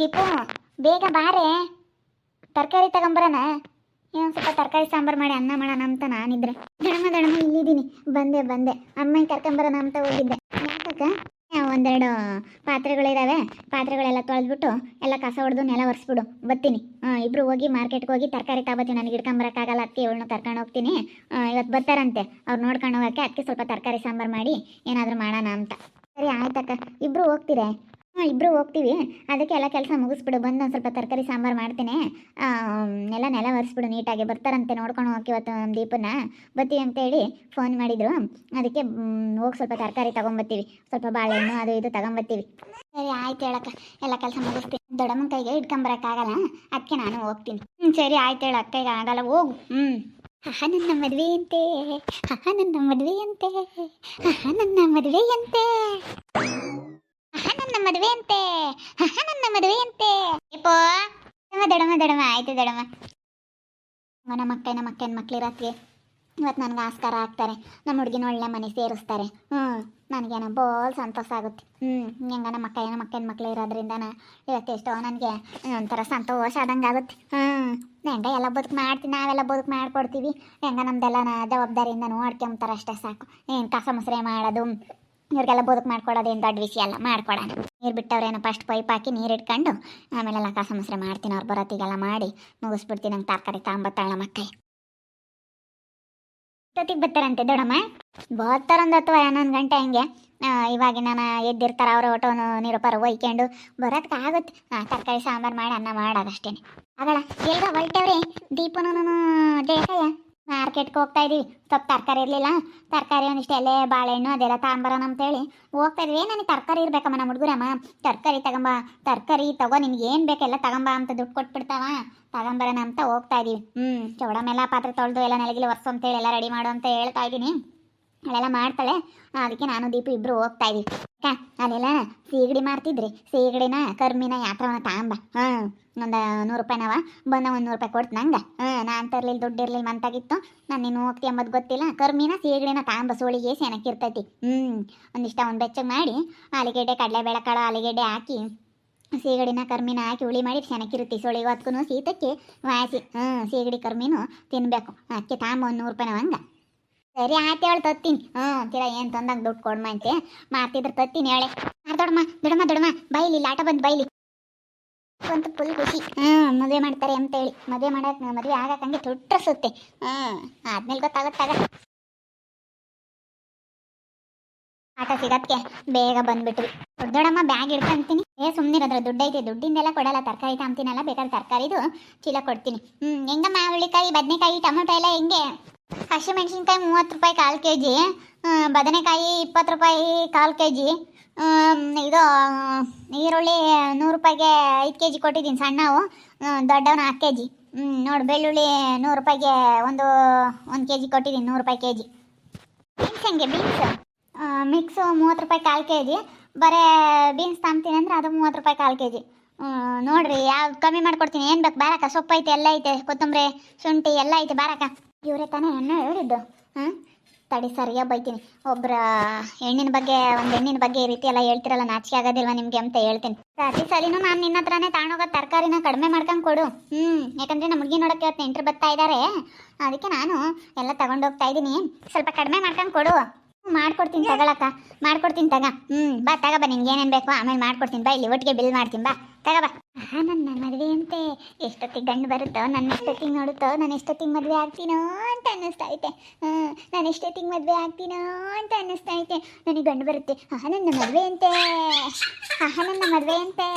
ದೀಪು, ಬೇಗ ಬಾರೆ. ತರಕಾರಿ ತಗೊಂಬರೋಣ. ಏನೋ ಸ್ವಲ್ಪ ತರಕಾರಿ ಸಾಂಬಾರು ಮಾಡಿ ಅನ್ನ ಮಾಡೋಣ ಅಂತ ನಾನಿದ್ರೆ. ದಣಮ ದಣಮ ಇಲ್ಲಿದ್ದೀನಿ ಬಂದೆ ಬಂದೆ. ಅಮ್ಮನ ಕರ್ಕೊಂಬರೋಣ ಅಂತ ಹೋಗಿದ್ದೆ. ಒಂದೆರಡು ಪಾತ್ರೆಗಳಿದ್ದಾವೆ ಪಾತ್ರೆಗಳೆಲ್ಲ ತೊಳೆದ್ಬಿಟ್ಟು ಎಲ್ಲ ಕಸ ಹೊಡೆದು ನೆಲ ಒರೆಸ್ಬಿಡು. ಬರ್ತೀನಿ. ಇಬ್ರು ಹೋಗಿ ಮಾರ್ಕೆಟ್ಗೆ ಹೋಗಿ ತರಕಾರಿ ತಗೋತೀನಿ. ನನಗೆ ಹಿಡ್ಕೊಂಬರೋಕ್ಕಾಗಲ್ಲ. ಅದಕ್ಕೆ ಇವಳನ್ನ ಕರ್ಕೊಂಡು ಹೋಗ್ತೀನಿ. ಇವತ್ತು ಬರ್ತಾರಂತೆ. ಅವ್ರು ನೋಡ್ಕೊಂಡು ಹೋಗೋಕ್ಕೆ ಅದಕ್ಕೆ ಸ್ವಲ್ಪ ತರಕಾರಿ ಸಾಂಬಾರು ಮಾಡಿ ಏನಾದರೂ ಮಾಡೋಣ ಅಂತ. ಸರಿ, ಆಯ್ತಕ್ಕ. ಇಬ್ರು ಹೋಗ್ತೀರಾ? ಹಾಂ ಇಬ್ಬರು ಹೋಗ್ತೀವಿ. ಅದಕ್ಕೆ ಎಲ್ಲ ಕೆಲಸ ಮುಗಿಸ್ಬಿಡು. ಬಂದು ಒಂದು ಸ್ವಲ್ಪ ತರಕಾರಿ ಸಾಂಬಾರು ಮಾಡ್ತೀನಿ. ಎಲ್ಲ ನೆಲ ಒರೆಸ್ಬಿಡು, ನೀಟಾಗಿ. ಬರ್ತಾರಂತೆ ನೋಡ್ಕೊಂಡು ಹೋಗಿ ಇವತ್ತು ದೀಪನ ಬರ್ತೀವಿ ಅಂತೇಳಿ ಫೋನ್ ಮಾಡಿದ್ರು. ಅದಕ್ಕೆ ಹೋಗಿ ಸ್ವಲ್ಪ ತರಕಾರಿ ತೊಗೊಂಬತ್ತೀವಿ. ಸ್ವಲ್ಪ ಬಾಳೆಹಣ್ಣು, ಅದು ಇದು ತೊಗೊಂಬತ್ತೀವಿ. ಸರಿ, ಆಯ್ತು ಹೇಳಕ್ಕ. ಎಲ್ಲ ಕೆಲಸ ಮುಗಿಸ್ತೀನಿ. ದೊಡ್ಡಮ್ಮನ ಕೈಗೆ ಇಟ್ಕೊಂಬರಕ್ಕಾಗಲ್ಲ. ಅದಕ್ಕೆ ನಾನು ಹೋಗ್ತೀನಿ. ಹ್ಞೂ ಸರಿ, ಆಯ್ತು ಹೇಳಕ್ಕ ಈಗ ಆಗಲ್ಲ, ಹೋಗು. ಹ್ಞೂ ಆಹ ನನ್ನ ಮದುವೆಯಂತೆ. ಆಹ ನನ್ನ ಮದುವೆಯಂತೆ. ಆಹ ನನ್ನ ಮದುವೆಯಂತೆ. ಆಹ ಅಂತೆ ನನ್ನ ಮದುವೆಯಂತೆ. ಅಂತೆ ದಡಮ ದಡಮ ದಡಮ ಆಯ್ತು ದಡಮ ನಮ್ಮ ಅಕ್ಕ, ನಮ್ಮ ಅಕ್ಕನ ಮಕ್ಳಿರತ್ಗೆ ಇವತ್ತು ನನಗೆ ಆಸ್ಕಾರ ಆಗ್ತಾರೆ. ನಮ್ಮ ಹುಡುಗಿನ ಒಳ್ಳೆ ಮನೆ ಸೇರಿಸ್ತಾರೆ. ಹ್ಞೂ ನನಗೇನೋ ಬೋಲ್ ಸಂತೋಷ ಆಗುತ್ತೆ. ಹ್ಞೂ ಹೆಂಗ ನಮ್ಮ ಅಕ್ಕ, ನಮ್ಮ ಅಕ್ಕನ ಮಕ್ಳು ಇರೋದ್ರಿಂದನ ಇವತ್ತು ಎಷ್ಟೋ ನನಗೆ ಒಂಥರ ಸಂತೋಷ ಆದಂಗೆ ಆಗುತ್ತೆ. ಹ್ಞೂ ಹೆಂಗ ಎಲ್ಲ ಬದುಕು ಮಾಡ್ತೀನಿ ನಾವೆಲ್ಲ ಬದುಕು ಮಾಡ್ಕೊಡ್ತೀವಿ. ಹೆಂಗ ನಮ್ದೆಲ್ಲ ಜವಾಬ್ದಾರಿಯಿಂದ ನೋಡ್ಕೊಂತಾರೆ ಅಷ್ಟೇ ಸಾಕು. ಏನು ಕಸ ಮುಸ್ರೆ ಮಾಡೋದು ಇವ್ರಿಗೆಲ್ಲ ಬದುಕು ಮಾಡ್ಕೊಡೋದೇನು ದೊಡ್ಡ ವಿಷಯ ಅಲ್ಲ ಮಾಡ್ಕೊಡೋಣ ನೀರು ಬಿಟ್ಟವ್ರೇನೋ ಫಸ್ಟ್ ಪೈಪ್ ಹಾಕಿ ನೀರು ಇಟ್ಕೊಂಡು ಆಮೇಲೆ ಲಕ್ಕ ಸಮಸ್ಯೆ ಮಾಡ್ತೀನಿ ಅವ್ರು ಬರೋತ್ತಿಗೆಲ್ಲ ಮಾಡಿ, ಮುಗಿಸ್ಬಿಡ್ತೀನಿ ನಂಗೆ ತರಕಾರಿ ತಾಂಬತ್ತಾಳ ಮಕ್ಕಳು ಇಷ್ಟೊತ್ತಿಗೆ ಬರ್ತಾರಂತೆ ದೊಡ್ಡಮ್ಮ? ಬರ್ತಾರೊಂದು ಅಥವಾ ಹನ್ನೊಂದು ಗಂಟೆ ಹಂಗೆ. ಇವಾಗ ನಾನು ಎದ್ದಿರ್ತಾರೆ ಅವ್ರ ಒಟ್ಟು ಪರ ಒಯ್ಕೊಂಡು ಬರೋದಕ್ಕೆ ಆಗುತ್ತೆ ತರಕಾರಿ ಸಾಂಬಾರು ಮಾಡಿ ಅನ್ನ ಮಾಡೋದಷ್ಟೇ ಆಗಲ್ಲ ಎಲ್ಲ ಹೊಲ್ಟವ್ರಿ ದೀಪನೂ ದೇಹಯ ಮಾರ್ಕೆಟ್ಗೆ ಹೋಗ್ತಾ ಇದೀವಿ. ಸ್ವಲ್ಪ ತರಕಾರಿ ಇರಲಿಲ್ಲ. ತರಕಾರಿ ಒಂದಿಷ್ಟು ಎಲೆ, ಬಾಳೆಹಣ್ಣು ಅದೆಲ್ಲ ತಗೊಂಬರೋಣ ಅಂತೇಳಿ ಹೋಗ್ತಾ ಇದ್ವಿ. ನನಗೆ ತರಕಾರಿ ಇರಬೇಕಮ್ಮ ನಮ್ಮ ಹುಡುಗರಮ್ಮ? ತರಕಾರಿ ತಗೊಂಬ. ತರಕಾರಿ ತಗೋ, ನಿನ್ಗೆ ಏನು ಬೇಕೆಲ್ಲ ತಗೊಂಬ ಅಂತ ದುಡ್ಡು ಕೊಟ್ಬಿಡ್ತಾವ. ತಗೊಂಬರೋಣ ಅಂತ ಹೋಗ್ತಾ ಇದೀವಿ. ಹ್ಞೂ ಚೌಡಮೆಲ್ಲ ಪಾತ್ರೆ ತೊಳೆದು ಎಲ್ಲ ನೆಲಗಿಲಿ ಒರೆಸು ಅಂತೇಳಿ ಎಲ್ಲ ರೆಡಿ ಮಾಡು ಅಂತ ಹೇಳ್ತಾ ಇದ್ದೀನಿ ಅಲ್ಲೆಲ್ಲ ಮಾಡ್ತಾಳೆ. ಅದಕ್ಕೆ ನಾನು ದೀಪು ಇಬ್ರು ಹೋಗ್ತಾ ಇದೀವಿ. ಅಕ್ಕ, ಅಲ್ಲೆಲ್ಲ ಸೀಗಡಿ ಮಾಡ್ತಿದ್ರಿ ಸೀಗಡಿನ, ಕರ್ಮಿನ ಯಾತ್ರವನ್ನ ತಗೊಂಬ. ಹಾಂ, ಒಂದು ನೂರು ರೂಪಾಯಿನವ ಬಂದ ಒಂದು ನೂರು ರೂಪಾಯಿ ಕೊಡ್ತು ನಂಗೆ. ಹಾಂ, ನಾನು ತರಲಿಲ್ಲ, ದುಡ್ಡು ಇರಲಿಲ್ಲ, ಮಂತಾಗಿತ್ತು. ನಾನು ನೀನು ಹೋಗ್ತಿ ಅಂಬದು ಗೊತ್ತಿಲ್ಲ. ಕರ್ಮಿನ, ಸೀಗಡಿನ ತಾಂಬ ಸೋಳಿಗೆ ಸೆನಕ್ಕಿರ್ತೈತಿ ಹ್ಞೂ ಒಂದಿಷ್ಟ ಒಂದು ಬೆಚ್ಚಗೆ ಮಾಡಿ, ಆಲೂಗೆಡ್ಡೆ ಕಡಲೆ ಕಾಳು ಆಲೂಗೆಡ್ಡೆ ಹಾಕಿ, ಸೀಗಡಿನ, ಕರ್ಮಿನ ಹಾಕಿ ಹುಳಿ ಮಾಡಿ ಚೆನ್ನಾಗಿರುತ್ತೆ ಸೋಳಿಗೆ ಹೊತ್ಕೊಂಡು ಸೀತಕ್ಕೆ ವಾಸಿ. ಹ್ಞೂ ಸೀಗಡಿ ಕರ್ಮಿನೂ ತಿನ್ನಬೇಕು ಅಕ್ಕಿ ತಾಂಬ ಒಂದು ನೂರು ರೂಪಾಯಿನವ ಹಂಗೆ. ಸರಿ ಆಯ್ತು ಹೇಳಿ, ತತ್ತೀನಿ. ಹ್ಞೂ, ಅಂತೀರ, ಏನು ತಂದಾಗ ದುಡ್ಡು ಕೊಡ್ಮ ಅಂತೆ. ಮಾಡ್ತಿದ್ರೆ ತತ್ತೀನಿ ಹೇಳಿ. ಬೈಲಿ, ಲಾಟ ಬಂದು ಬೈಲಿ. ಅಂತ ಫುಲ್ ಖುಷಿ. ಹ್ಞೂ, ಮದುವೆ ಮಾಡ್ತಾರೆ ಅಂತೇಳಿ ಮದುವೆ ಮಾಡಕ್ಕೆ ಮದುವೆ ಆಗಕ್ಕಂಗೆ ಹಂಗೆ ತುಟ್ರಸುತ್ತೆ ಹ್ಞೂ, ಆದ್ಮೇಲೆ ಗೊತ್ತಾಗತ್ತಾಗ ಆಟ ಸಿಗತ್ಕೆ ಬೇಗ ಬಂದ್ಬಿಟ್ವಿ. ದೊಡ್ಡಮ್ಮ ಬ್ಯಾಗ್ ಇಡ್ಕೊಂತೀನಿ ಏ ಸುಮ್ಮನಿರೋದ್ರ ದುಡ್ಡು ಐತೆ. ದುಡ್ಡಿಂದೆಲ್ಲ ಕೊಡಲ್ಲ. ತರಕಾರಿ ತಾಂತೀನಲ್ಲ ಬೇಕಾದ್ರೆ ತರಕಾರಿದು ಚೀಲ ಕೊಡ್ತೀನಿ. ಹ್ಞೂ, ಹೆಂಗಮ್ಮ ಹುಳಿಕಾಯಿ ಬದನೆಕಾಯಿ, ಟೊಮೊಟೊ ಎಲ್ಲ ಹೆಂಗೆ? ಹಸಿಮೆಣಸಿನ್ಕಾಯಿ ಮೂವತ್ತು ರೂಪಾಯಿ ಕಾಲು ಕೆ ಜಿ ಬದನೆಕಾಯಿ ಇಪ್ಪತ್ತು ರೂಪಾಯಿ ಕಾಲು ಕೆ ಜಿ ಇದು ಈರುಳ್ಳಿ ನೂರು ರೂಪಾಯಿಗೆ ಐದು ಕೆ ಜಿ ಕೊಟ್ಟಿದ್ದೀನಿ ಸಣ್ಣವು ದೊಡ್ಡವನ ಹತ್ತು ಕೆ ಜಿ. ನೋಡಿ, ಬೆಳ್ಳುಳ್ಳಿ ನೂರು ರೂಪಾಯಿಗೆ ಒಂದು ಒಂದು ಕೆ ಜಿ ಕೊಟ್ಟಿದ್ದೀನಿ, ನೂರು ರೂಪಾಯಿ ಕೆ ಜಿ. ಬೀನ್ಸ್ ಹೆಂಗೆ, ಬೀನ್ಸ್? ಮಿಕ್ಸು ಮೂವತ್ತು ರೂಪಾಯಿ ಕಾಲು ಕೆ ಜಿ, ಬರೀ ಬೀನ್ಸ್ ತಂತೀನಿ ಅಂದರೆ ಅದು ಮೂವತ್ತು ರೂಪಾಯಿ ಕಾಲು ಕೆ ಜಿ. ನೋಡಿರಿ, ಯಾವ ಕಮ್ಮಿ ಮಾಡಿಕೊಡ್ತೀನಿ, ಏನು ಬೇಕು ಬಾರಕ ಸೊಪ್ಪು ಐತೆ, ಎಲ್ಲ ಐತೆ, ಕೊತ್ತಂಬರಿ, ಶುಂಠಿ, ಎಲ್ಲ ಐತೆ ಬಾರಕ ಇವರೇ ತಾನೇ ಹೆಣ್ಣು ಹೇಳಿದ್ದು ಹಾಂ? ತಡಿ, ಸರಿಯಾಗಿ ಬೈತೀನಿ. ಒಬ್ಬರ ಹೆಣ್ಣಿನ ಬಗ್ಗೆ, ಒಂದು ಹೆಣ್ಣಿನ ಬಗ್ಗೆ ಈ ರೀತಿ ಎಲ್ಲ ಹೇಳ್ತಿರಲ್ಲ, ನಾಚಿಕೆ ಆಗೋದಿಲ್ವ ನಿಮಗೆ ಅಂತ ಹೇಳ್ತೀನಿ. ಪ್ರತಿ ಸಲಿನೂ ನಾನು ನಿನ್ನ ಹತ್ರನೇ ತಗೊಂಡೋಗೋ ತರಕಾರಿನ ಕಡಿಮೆ ಮಾಡ್ಕೊಂಡು ಕೊಡು. ಹ್ಞೂ ಯಾಕಂದರೆ ನಮ್ಮ ಹುಡುಗಿ ನೋಡೋಕ್ಕೆ ಇವತ್ತು ನೆಂಟ್ರು ಬರ್ತಾ ಇದ್ದಾರೆ ಅದಕ್ಕೆ ನಾನು ಎಲ್ಲ ತಗೊಂಡೋಗ್ತಾ ಇದ್ದೀನಿ. ಸ್ವಲ್ಪ ಕಡಿಮೆ ಮಾಡ್ಕೊಂಡು ಕೊಡು. ಮಾಡ್ಕೊಡ್ತೀನಿ ತಗೊಳಕ್ಕ. ಮಾಡ್ಕೊಡ್ತೀನಿ ತಗ. ಹ್ಞೂ ಬಾ, ತಗ ಬಾ ನಿನ್ಗೆ ಏನೇನು ಬೇಕು ಆಮೇಲೆ ಮಾಡ್ಕೊಡ್ತೀನಿ. ಬಾ, ಇಲ್ಲಿ ಒಟ್ಟಿಗೆ ಬಿಲ್ ಮಾಡ್ತೀನಿ, ಬಾ. ತಗ ಬಾ. ಆಹಾ ನನ್ನ ಮದುವೆ ಅಂತೆ. ಎಷ್ಟೊತ್ತಿಗೆ ಗಂಡು ಬರುತ್ತೋ ನನ್ನ ಎಷ್ಟೊತ್ತಿಗೆ ನೋಡುತ್ತೋ, ನಾನು ಎಷ್ಟೊತ್ತಿಗೆ ಮದುವೆ ಆಗ್ತೀನೋ ಅಂತ ಅನ್ನಿಸ್ತಾ ಐತೆ ನಾನು ಎಷ್ಟೊತ್ತಿಗೆ ಮದುವೆ ಆಗ್ತೀನೋ ಅಂತ ಅನ್ನಿಸ್ತಾ ಐತೆ ನನಗೆ ಗಂಡು ಬರುತ್ತೆ. ಹಾ ನನ್ನ ಮದುವೆ ಅಂತೆ. ಹಾ ನನ್ನ ಮದುವೆ ಅಂತೆ.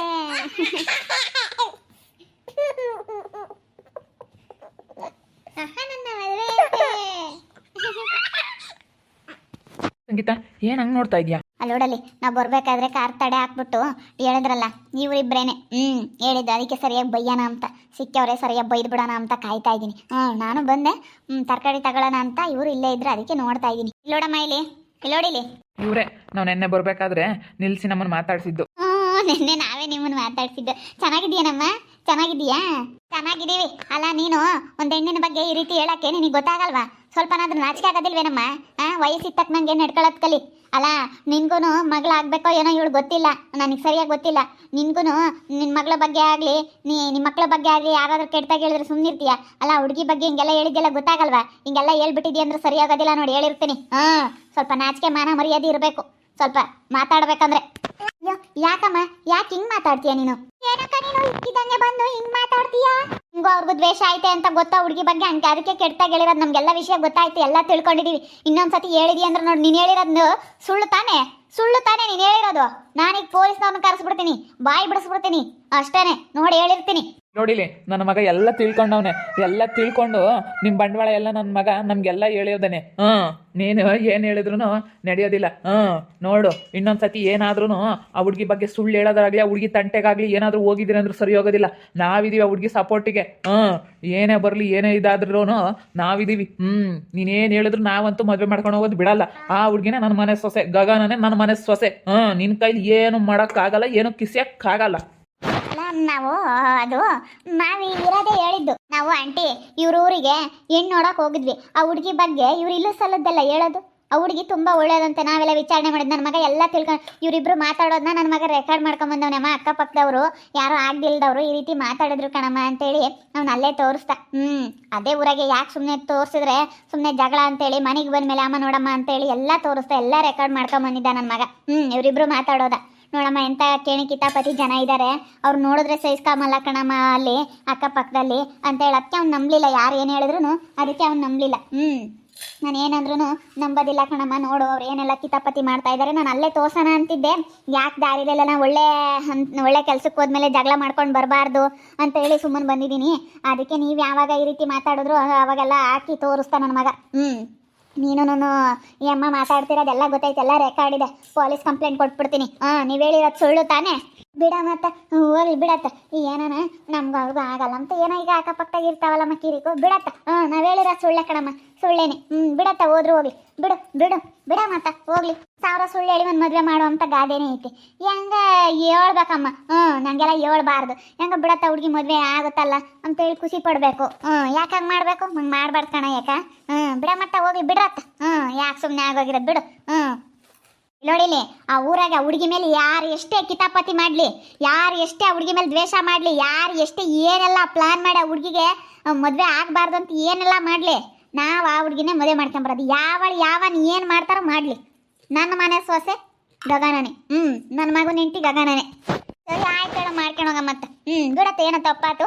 ಸಂಗೀತ, ಏನು ನೋಡ್ತಾ ಇದೀಯಾ? ಅಲ್ಲಿ ನೋಡಲ್ಲಿ ನಾವು ಬರಬೇಕಾದ್ರೆ ಕಾರ್ ತಡೆ ಹಾಕ್ಬಿಟ್ಟು ಹೇಳಿದ್ರಲ್ಲ ಇವರಿಬ್ರೇನೆ ಹ್ಞೂ ಹೇಳಿದ್ದು ಅದಕ್ಕೆ ಸರಿಯಾಗಿ ಬೈಯೋಣ ಅಂತ. ಸಿಕ್ಕವ್ರೆ ಸರಿಯಾಗಿ ಬೈದು ಬಿಡೋಣ ಅಂತ ಕಾಯ್ತಾ ಇದ್ದೀನಿ. ಹ್ಞೂ ನಾನು ಬಂದೆ. ಹ್ಞೂ ತರಕಾರಿ ತಗೊಳ್ಳೋಣ ಅಂತ ಇವರು ಇಲ್ಲೇ ಇದ್ರೆ ಅದಕ್ಕೆ ನೋಡ್ತಾ ಇದ್ದೀನಿ. ಇಲ್ಲೋಡಮ್ಮ ಇಲ್ಲಿ. ಇಲ್ಲೋಡಿಲಿ ಇವರೇ ನಾವು ನೆನ್ನೆ ಬರಬೇಕಾದ್ರೆ ನಿಲ್ಸಿ ನಮ್ಮನ್ನು ಮಾತಾಡ್ಸಿದ್ದು. ಹ್ಞೂ ನಿನ್ನೆ ನಾವೇ ನಿಮ್ಮನ್ನು ಮಾತಾಡ್ಸಿದ್ದು. ಚೆನ್ನಾಗಿದ್ಯೇನಮ್ಮ ಚೆನ್ನಾಗಿದೀಯಾ ಚೆನ್ನಾಗಿದ್ದೀವಿ. ಅಲ್ಲ, ನೀನು ಒಂದ್ ಹೆಣ್ಣಿನ ಬಗ್ಗೆ ಈ ರೀತಿ ಹೇಳಕ್ಕೆ ನಿನಗೆ ಗೊತ್ತಾಗಲ್ವಾ? ಸ್ವಲ್ಪನಾದ್ರೂ ನಾಚಿಕೆ ಆಗೋದಿಲ್ವೇನಮ್ಮ? ಆ ವಯಸ್ಸಿಗೆ ತಕ್ಕನಂಗೆ ನಡ್ಕೊಳತ್ ಕಲಿ. ಅಲ್ಲ, ನಿನ್ಗೂನು ಮಗಳಾಗ್ಬೇಕೋ ಏನೋ ಇವಳು ಗೊತ್ತಿಲ್ಲ. ನನಗೆ ಸರಿಯಾಗಿ ಗೊತ್ತಿಲ್ಲ. ನಿನ್ಗೂ ನಿನ್ನ ಮಗಳ ಬಗ್ಗೆ ಆಗಲಿ, ನೀ ನಿಮ್ಮ ಮಕ್ಕಳ ಬಗ್ಗೆ ಆಗಲಿ ಯಾರಾದರೂ ಕೆಟ್ಟದಾಗ ಹೇಳಿದ್ರೆ ಸುಮ್ಮನಿರ್ತೀಯ ಅಲ್ಲ, ಹುಡುಗಿ ಬಗ್ಗೆ ಹಿಂಗೆಲ್ಲ ಹೇಳಿದ್ದೆಲ್ಲ ಗೊತ್ತಾಗಲ್ವಾ? ಹಿಂಗೆಲ್ಲ ಹೇಳ್ಬಿಟ್ಟಿದ್ಯ ಅಂದ್ರೆ ಸರಿಯಾಗೋದಿಲ್ಲ ನೋಡಿ, ಹೇಳಿರ್ತೀನಿ. ಹಾಂ, ಸ್ವಲ್ಪ ನಾಚಿಕೆ, ಮಾನ, ಮರ್ಯಾದೆ ಇರಬೇಕು. ಸ್ವಲ್ಪ ಮಾತಾಡ್ಬೇಕಂದ್ರೆ. ಅಯ್ಯೋ, ಯಾಕಮ್ಮ? ಯಾಕೆ ಹಿಂಗ್ ಮಾತಾಡ್ತೀಯ ನೀನು? ನೀನು ಇಕ್ಕಿದಂಗೆ ಬಂದು ಹಿಂಗ್ ಮಾತಾಡ್ತೀಯಾ? ಹಿಂಗೋ ಅವ್ರಿಗೂ ದ್ವೇಷ ಐತೆ ಅಂತ ಗೊತ್ತಾ ಹುಡುಗಿ ಬಗ್ಗೆ ಹಂಗೆ ಅದಕ್ಕೆ ಕೆಟ್ಟದಾಗ ಹೇಳಿರೋದು ನಮ್ಗೆಲ್ಲ ವಿಷಯ ಗೊತ್ತಾಯ್ತು, ಎಲ್ಲ ತಿಳ್ಕೊಂಡಿದೀವಿ. ಇನ್ನೊಂದ್ಸತಿ ಹೇಳಿದಿ ಅಂದ್ರೆ ನೋಡಿ ನೀನು ಹೇಳಿರೋದು ಸುಳ್ಳು ತಾನೇ? ಸುಳ್ಳು ತಾನೇ ನೀನು ಹೇಳಿರೋದು. ನಾನೀಗ ಪೊಲೀಸ್ನವ್ರನ್ನ ಕರೆಸ್ಬಿಡ್ತೀನಿ, ಬಾಯಿ ಬಿಡಿಸ್ಬಿಡ್ತೀನಿ. ಅಷ್ಟೇನೆ, ನೋಡಿ ಹೇಳಿರ್ತೀನಿ. ನೋಡಿಲಿ, ನನ್ನ ಮಗ ಎಲ್ಲ ತಿಳ್ಕೊಂಡವನೆ. ಎಲ್ಲ ತಿಳ್ಕೊಂಡು ನಿಮ್ಮ ಬಂಡವಾಳ ಎಲ್ಲ ನನ್ನ ಮಗ ನಮಗೆಲ್ಲ ಹೇಳಿಯೋದಾನೆ ಹಾಂ, ನೀನು ಏನು ಹೇಳಿದ್ರು ನಡೆಯೋದಿಲ್ಲ. ಹಾಂ, ನೋಡು, ಇನ್ನೊಂದ್ಸತಿ ಏನಾದ್ರೂ ಆ ಹುಡುಗಿ ಬಗ್ಗೆ ಸುಳ್ಳು ಹೇಳೋದಾಗ್ಲಿ, ಆ ಹುಡುಗಿ ತಂಟೆಗಾಗ್ಲಿ ಏನಾದರೂ ಹೋಗಿದ್ದೀರಿ ಅಂದ್ರೆ ಸರಿ ಹೋಗೋದಿಲ್ಲ. ನಾವಿದೀವಿ ಆ ಹುಡುಗಿ ಸಪೋರ್ಟಿಗೆ. ಹಾಂ, ಏನೇ ಬರಲಿ, ಏನೇ ಇದಾದ್ರೂ ನಾವಿದೀವಿ. ಹ್ಞೂ ನೀನೇನು ಹೇಳಿದ್ರು ನಾವಂತೂ ಮದುವೆ ಮಾಡ್ಕೊಂಡು ಹೋಗೋದು ಬಿಡಲ್ಲ. ಆ ಹುಡುಗಿನೇ ನನ್ನ ಮನೆ ಸೊಸೆ, ಗಗನನೇ ನನ್ನ ಮನೆ ಸೊಸೆ. ಹಾ ನಿನ್ನ ಕೈಲಿ ಏನು ಮಾಡೋಕ್ಕಾಗಲ್ಲ, ಏನು ಕಿಸಿಯಕ್ ಆಗಲ್ಲ ನಾವು, ಅದು, ನಾವು ಇರೋದೇ ಹೇಳಿದ್ದು. ನಾವು ಆಂಟಿ ಇವ್ರ ಊರಿಗೆ ಹೆಣ್ಣು ನೋಡಕ್ ಹೋಗಿದ್ವಿ. ಆ ಹುಡುಗಿ ಬಗ್ಗೆ ಇವ್ರು ಇಲ್ಲ ಸಲ್ಲದ್ದಲ್ಲ ಹೇಳೋದು? ಆ ಹುಡುಗಿ ತುಂಬ ಒಳ್ಳೇದಂತೆ ನಾವೆಲ್ಲ ವಿಚಾರಣೆ ಮಾಡಿದ್ ನನ್ನ ಮಗ ಎಲ್ಲ ತಿಳ್ಕೊಂಡು ಇವರಿಬ್ರು ಮಾತಾಡೋದನ್ನ ನನ್ನ ಮಗ ರೆಕಾರ್ಡ್ ಮಾಡ್ಕೊಂಬಂದವನಮ್ಮ ಅಕ್ಕಪಕ್ಕದವರು ಯಾರೋ ಆಗ್ದಿಲ್ದವ್ರು ಈ ರೀತಿ ಮಾತಾಡಿದ್ರು ಕಣಮ್ಮ ಅಂತೇಳಿ ಅವ್ನು ಅಲ್ಲೇ ತೋರಿಸ್ದ. ಹ್ಞೂ ಅದೇ ಊರಾಗೆ ಯಾಕೆ ಸುಮ್ಮನೆ ತೋರಿಸಿದ್ರೆ ಸುಮ್ಮನೆ ಜಗಳ ಅಂತೇಳಿ, ಮನೆಗೆ ಬಂದ್ಮೇಲೆ ಅಮ್ಮ ನೋಡಮ್ಮ ಅಂತೇಳಿ ಎಲ್ಲ ತೋರಿಸ್ದ, ಎಲ್ಲ ರೆಕಾರ್ಡ್ ಮಾಡ್ಕೊಂಬಂದಿದ್ದ ನನ್ನ ಮಗ. ಹ್ಞೂ ಇವರಿಬ್ರು ಮಾತಾಡೋದ. ನೋಡಮ್ಮ, ಎಂತ ಕೇಣಿ ಕಿತಾಪತಿ ಜನ ಇದ್ದಾರೆ ಅವ್ರು ನೋಡಿದ್ರೆ ಸಹಿಸ್ಕೊಂಬಲ್ಲ ಕಣಮ್ಮ ಅಲ್ಲಿ, ಅಕ್ಕಪಕ್ಕದಲ್ಲಿ ಅಂತ ಅದಕ್ಕೆ ಅವ್ನು ನಂಬಲಿಲ್ಲ. ಯಾರು ಏನು ಹೇಳಿದ್ರು ಅದಕ್ಕೆ ಅವ್ನು ನಂಬಲಿಲ್ಲ. ಹ್ಞೂ ನಾನು ಏನಂದ್ರೂ ನಂಬೋದಿಲ್ಲ ಕಣಮ್ಮ, ನೋಡು, ಅವ್ರು ಏನೆಲ್ಲ ಕಿತಾಪತಿ ಮಾಡ್ತಾ ಇದ್ದಾರೆ ನಾನು ಅಲ್ಲೇ ತೋರ್ಸೋಣ ಅಂತಿದ್ದೆ. ಯಾಕೆ ದಾರಿಲೆಲ್ಲ ಒಳ್ಳೆ ಹಂತ್ ಒಳ್ಳೆ ಕೆಲ್ಸಕ್ಕೆ ಹೋದ್ಮೇಲೆ ಜಗಳ ಮಾಡ್ಕೊಂಡು ಬರಬಾರ್ದು ಅಂತ ಹೇಳಿ ಸುಮ್ಮನೆ ಬಂದಿದ್ದೀನಿ. ಅದಕ್ಕೆ ನೀವು ಯಾವಾಗ ಈ ರೀತಿ ಮಾತಾಡಿದ್ರು ಅವಾಗೆಲ್ಲ ಹಾಕಿ ತೋರಿಸ್ತಾ ನನ್ನ ಮಗ. ಹ್ಞೂ ನೀನು ಈ ಅಮ್ಮ ಮಾತಾಡ್ತಿರೋದೆಲ್ಲ ಗೊತ್ತೈತೆ ಎಲ್ಲ ರೆಕಾರ್ಡ್ ಇದೆ. ಪೊಲೀಸ್ ಕಂಪ್ಲೇಂಟ್ ಕೊಟ್ಬಿಡ್ತೀನಿ. ಹಾಂ ನೀವು ಹೇಳಿರೋದು ಸುಳ್ಳು ತಾನೇ? ಬಿಡ ಮತ್ತ ಹೋಗ್ಲಿ, ಬಿಡತ್ತ. ಏನಾನ, ನಮ್ಗೆ ಅವ್ರಿಗೂ ಆಗಲ್ಲ ಅಂತ ಏನೋ ಈಗ ಅಕ್ಕಪಕ್ಕದಾಗ ಇರ್ತಾವಲ್ಲ ಕಿರಿಕು. ಬಿಡತ್ತ. ಹಾಂ ನಾವು ಹೇಳಿರೋ ಸುಳ್ಳೆ ಕಣಮ್ಮ, ಸುಳ್ಳೇನೆ. ಹ್ಞೂ ಬಿಡತ್ತ, ಹೋದ್ರು ಹೋಗ್ಲಿ. ಬಿಡು ಬಿಡು, ಬಿಡ ಮತ್ತ ಹೋಗ್ಲಿ. ಸಾವಿರ ಸುಳ್ಳು ಹೇಳಿ ಒಂದು ಮದುವೆ ಮಾಡುವಂಥ ಗಾದೆನೇ ಐತಿ. ಹೆಂಗ ಹೇಳ್ಬೇಕಮ್ಮ? ಹ್ಞೂ ನನಗೆಲ್ಲ ಹೇಳ್ಬಾರ್ದು. ಹೆಂಗ ಬಿಡತ್ತ ಹುಡುಗಿ ಮದುವೆ ಆಗುತ್ತಲ್ಲ ಅಂತೇಳಿ ಖುಷಿ ಪಡಬೇಕು. ಹ್ಞೂ ಯಾಕೆ ಹಂಗೆ ಮಾಡಬೇಕು? ಹಂಗೆ ಮಾಡ್ಬಾರ್ದು ಕಣ ಯಾಕ? ಹ್ಞೂ ಬಿಡ ಮಟ್ಟ ಹೋಗಿ ಬಿಡ್ರತ್ತ. ಹ್ಞೂ ಯಾಕೆ ಸುಮ್ಮನೆ ಆಗೋಗಿರೋದು ಬಿಡು. ಹ್ಞೂ ನೋಡಿಲಿ ಆ ಊರಾಗ ಹುಡುಗಿ ಮೇಲೆ ಯಾರು ಎಷ್ಟೇ ಕಿತಾಪತಿ ಮಾಡಲಿ, ಯಾರು ಎಷ್ಟೇ ಆ ಹುಡುಗಿ ಮೇಲೆ ದ್ವೇಷ ಮಾಡಲಿ, ಯಾರು ಎಷ್ಟೇ ಏನೆಲ್ಲ ಪ್ಲಾನ್ ಮಾಡಿ ಆ ಹುಡುಗಿಗೆ ಮದುವೆ ಆಗಬಾರ್ದು ಅಂತ ಏನೆಲ್ಲ ಮಾಡಲಿ, ನಾವು ಆ ಹುಡುಗಿನೇ ಮದುವೆ ಮಾಡ್ಕೊಂಬರೋದು. ಯಾವಳು ಯಾವನ್ ಏನು ಮಾಡ್ತಾರೋ ಮಾಡಲಿ. ನನ್ನ ಮನೆ ಸೊಸೆ ಗಗನನೇ. ಹ್ಮ್, ನನ್ನ ಮಗನ ಹೆಂಡತಿ ಗಗನನೇ. ಸರಿ, ಆಯ್ತು ಹೇಳು ಮಾಡ್ಕೊಂಡೋಗ ಮತ್ತೆ ಹ್ಞೂ ಬಿಡತ್ತೆ, ಏನೋ ತಪ್ಪಾತು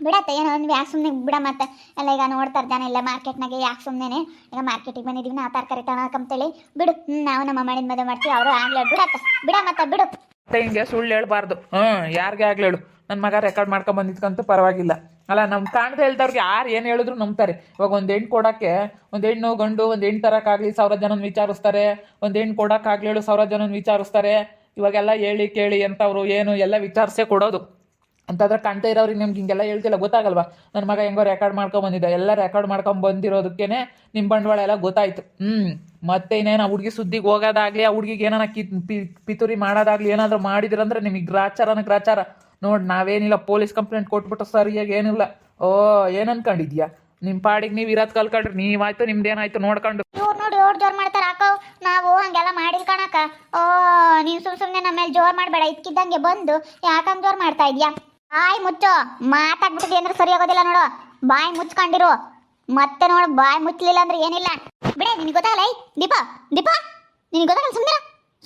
ಬಿಡತ್ತೆ, ಏನೋ ಒಂದು ಯಾಕೆ ಸುಮ್ಮನೆ ಬಿಡ ಮತ್ತೆ ಎಲ್ಲ ಈಗ ನೋಡ್ತಾರೆ ಜನ ಇಲ್ಲ ಮಾರ್ಕೆಟ್ನಾಗೆ ಯಾಕೆ ಸುಮ್ಮನೆ ಈಗ ಮಾರ್ಕೆಟಿಗೆ ಬಂದಿದ್ದೀವಿ, ನಾವು ತರಕಾರಿ ತಗೊಳಕಂತೇಳಿ ಬಿಡು, ಹ್ಮ್, ನಾವು ನಮ್ಮ ಮಾಡಿದ ಮದುವೆ ಮಾಡ್ತೀವಿ, ಅವರು ಆಗ್ಲೇ ಬಿಡತ್ತ. ಬಿಡ ಮತ್ತೆ ಬಿಡು. ಹಿಂಗೆ ಸುಳ್ಳು ಹೇಳ್ಬಾರ್ದು. ಹ್ಞೂ ಯಾರಿಗೆ ಆಗ್ಲೇಳು ನನ್ನ ಮಗ ರೆಕಾರ್ಡ್ ಮಾಡ್ಕೊಂಡ್ ಬಂದಿದ್ಕಂತೂ ಪರವಾಗಿಲ್ಲ. ಅಲ್ಲ ನಮ್ಮ ಕಾಣ್ತಾ ಹೇಳ್ದವ್ರಿಗೆ ಯಾರು ಏನು ಹೇಳಿದ್ರು ನಂಬ್ತಾರೆ. ಇವಾಗ ಒಂದು ಹೆಣ್ಣು ಕೊಡೋಕ್ಕೆ, ಒಂದು ಹೆಣ್ಣು ಗಂಡು ಒಂದು ಹೆಣ್ಣು ತರೋಕ್ಕಾಗಲಿ ಸಾವಿರ ಜನನ ವಿಚಾರಿಸ್ತಾರೆ, ಒಂದು ಹೆಣ್ಣು ಕೊಡೋಕ್ಕಾಗ್ಲಿ ಹೇಳು ಸಾವಿರ ಜನನ ವಿಚಾರಿಸ್ತಾರೆ. ಇವಾಗೆಲ್ಲ ಹೇಳಿ, ಕೇಳಿ ಎಂಥವ್ರು, ಏನು, ಎಲ್ಲ ವಿಚಾರಿಸೇ ಕೊಡೋದು. ಅಂತಂದ್ರೆ ಕಾಣ್ತಾ ಇರೋರಿಗೆ ನಿಮ್ಗೆ ಹಿಂಗೆಲ್ಲ ಹೇಳ್ತಿಲ್ಲ, ಗೊತ್ತಾಗಲ್ವಾ? ನನ್ನ ಮಗ ಹೆಂಗೋ ರೆಕಾರ್ಡ್ ಮಾಡ್ಕೊಂಡ್ ಬಂದಿದ್ದ. ಎಲ್ಲ ರೆಕಾರ್ಡ್ ಮಾಡ್ಕೊಂಡ್ ಬಂದಿರೋದಕ್ಕೇನೆ ನಿಮ್ಮ ಬಂಡವಾಳ ಎಲ್ಲ ಗೊತ್ತಾಯ್ತು. ಹ್ಞೂ ಮತ್ತೆ ಇನ್ನೇನು, ಆ ಹುಡುಗಿ ಸುದ್ದಿಗೆ ಹೋಗೋದಾಗ್ಲಿ, ಆ ಹುಡುಗಿಗೆ ಏನಾರ ಕಿ ಪಿತೂರಿ ಮಾಡೋದಾಗ್ಲಿ ಏನಾದರೂ ಮಾಡಿದ್ರಂದ್ರೆ ನಿಮಗೆ ಗ್ರಾಚಾರನ ಗ್ರಾಚಾರ. ನೋಡಿ ನಾವೇನಿಲ್ಲ, ಪೊಲೀಸ್ ಕಂಪ್ಲೇಂಟ್ ಕೊಟ್ಬಿಟ್ಟು ಸರಿಯಾಗಿ ಏನಿಲ್ಲ. ಓ, ಏನ್ ಅನ್ಕೊಂಡಿದ್ಯಾ? ನಿಮ್ಮ ಪಾಡಿಗೆ ನೀವು ಇರೋದು ಕಲ್ಕೊಂಡ್ರಿ ನೀವಾಯ್ತು, ನಿಮ್ದೇನಾಯ್ತು ನೋಡ್ಕೊಂಡು. ಇವ್ರು ನೋಡಿ ಓಡ್ ಜೋರ್ ಮಾಡ್ತಾರ ಅಕ್ಕ ನಾವು ಹಂಗೆಲ್ಲ ಮಾಡಿಲ್ ಕಣಕ್ಕ. ಓ, ನೀನ್ ಸುಮ್ ಸುಮ್ನೆ ನಮ್ಮ ಮೇಲೆ ಜೋರ್ ಮಾಡಬೇಡ, ಇದ್ಕಿದ್ದಂಗೆ ಬಂದು ಯಾಕಂಗ್ ಜೋರ್ ಮಾಡ್ತಾ ಇದ್ಯಾ? ಬಾಯ್ ಮುಚ್ಚು, ಮಾತಾಡ್ಬಿಟ್ಟಿದ್ಯ ಅಂದ್ರೆ ಸರಿ ಆಗೋದಿಲ್ಲ ನೋಡು. ಬಾಯ್ ಮುಚ್ಕೊಂಡಿರು. ಮತ್ತೆ ನೋಡು, ಬಾಯ್ ಮುಚ್ಚಲಿಲ್ಲ ಅಂದ್ರೆ ಏನಿಲ್ಲ. ಬಿಡೆ, ನಿನಗೆ ಗೊತ್ತಾಗಲ್ಲ ದೀಪ ದೀಪ, ನಿನಗೆ ಗೊತ್ತಾಗಲ್ಲ ಸುಮ್ಮನೆ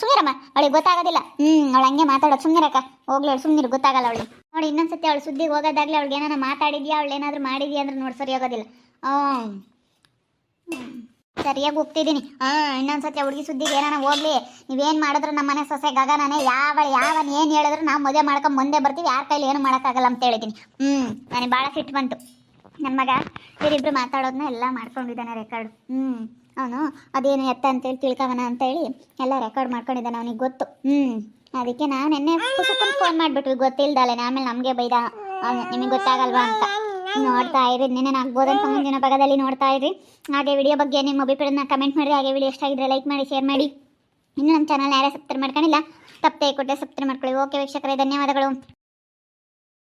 ಸುಮ್ಮನಿರಮ್ಮ ಅವಳಿಗೆ ಗೊತ್ತಾಗೋದಿಲ್ಲ. ಹ್ಮ್, ಅವಳು ಹಂಗೆ ಮಾತಾಡೋದು. ಸುಮ್ಮನಿರಕ್ಕ ಹೋಗ್ಲಿ ಅವಳು ಸುಮ್ಮನಿರು ಗೊತ್ತಾಗಲ್ಲ ಅವಳಿಗೆ. ನೋಡಿ, ಇನ್ನೊಂದ್ಸತಿ ಅವಳು ಸುದ್ದಿಗೆ ಹೋಗೋದಾಗ್ಲಿ ಅವಳಿಗೆ ಏನಾರ ಮಾತಾಡಿದ್ಯಾ, ಅವಳು ಏನಾದ್ರು ಮಾಡಿದ್ಯಾ ಅಂದ್ರೆ ನೋಡಿ ಸರಿ ಹೋಗೋದಿಲ್ಲ ಸರಿಯಾಗಿ ಹೋಗ್ತಿದ್ದೀನಿ ಹಾಂ, ಇನ್ನೊಂದ್ಸತಿ ಹುಡುಗಿ ಸುದ್ದಿಗೆ ಏನಾನ ಹೋಗ್ಲಿ. ನೀವೇನ್ ಮಾಡಿದ್ರು ನಮ್ಮ ಮನೆ ಸೊಸೆ ಗಗನನೇ ಯಾವ ಯಾವನ್ ಏನ್ ಹೇಳಿದ್ರು ನಾವು ಮದುವೆ ಮಾಡ್ಕೊಂಡ್ ಮುಂದೆ ಬರ್ತೀವಿ, ಯಾರ ಕೈಲಿ ಏನು ಮಾಡೋಕ್ಕಾಗಲ್ಲ ಅಂತ ಹೇಳಿದ್ದೀನಿ. ಹ್ಮ್, ನನಗೆ ಭಾಳ ಸಿಟ್ಟು ಬಂತು. ನನ್ನ ಮಗ, ಇವರಿಬ್ರು ಮಾತಾಡೋದನ್ನ ಎಲ್ಲ ಮಾಡ್ಕೊಂಡಿದ್ದಾನೆ ರೆಕಾರ್ಡ್. ಹ್ಮ್. ಅವನು, ಅದೇನು ಎತ್ತ ಅಂತೇಳಿ ಅಂತ ಅಂತೇಳಿ ಎಲ್ಲ ರೆಕಾರ್ಡ್ ಮಾಡ್ಕೊಂಡಿದ್ದಾನೆ ಅವನಿಗೆ ಗೊತ್ತು. ಹ್ಮ್. ಅದಕ್ಕೆ ನಾವು ನಿನ್ನೆ ಕುಸುಕನ್ ಫೋನ್ ಮಾಡಿಬಿಟ್ವಿ ಗೊತ್ತಿಲ್ದಲೆ ಆಮೇಲೆ ನಮಗೆ ಬೈದ ನಿಮಗೆ ಗೊತ್ತಾಗಲ್ವಾ ಅಂತ. ನೋಡ್ತಾ ಇರಿ ನಿನ್ನೆ ಆಗ್ಬೋದಂತ ಮುಂದಿನ ಭಾಗದಲ್ಲಿ ನೋಡ್ತಾ ಇರಿ ಹಾಗೆ ವಿಡಿಯೋ ಬಗ್ಗೆ ನಿಮ್ಮ ಅಭಿಪ್ರಾಯನ ಕಮೆಂಟ್ ಮಾಡಿ ಹಾಗೆ ವಿಡಿಯೋ ಇಷ್ಟ ಆಗಿದ್ರೆ ಲೈಕ್ ಮಾಡಿ ಶೇರ್ ಮಾಡಿ. ಇನ್ನು ನಮ್ಮ ಚಾನಲ್ ಯಾರೇ ಸಬ್ಸ್ಕ್ರೈಬ್ ಮಾಡ್ಕೊಂಡಿಲ್ಲ ತಪ್ಪೇ ಕೊಟ್ಟೆ ಸಬ್ಸ್ಕ್ರೈಬ್ ಮಾಡ್ಕೊಳ್ಳಿ. ಓಕೆ ವೀಕ್ಷಕರೇ, ಧನ್ಯವಾದಗಳು.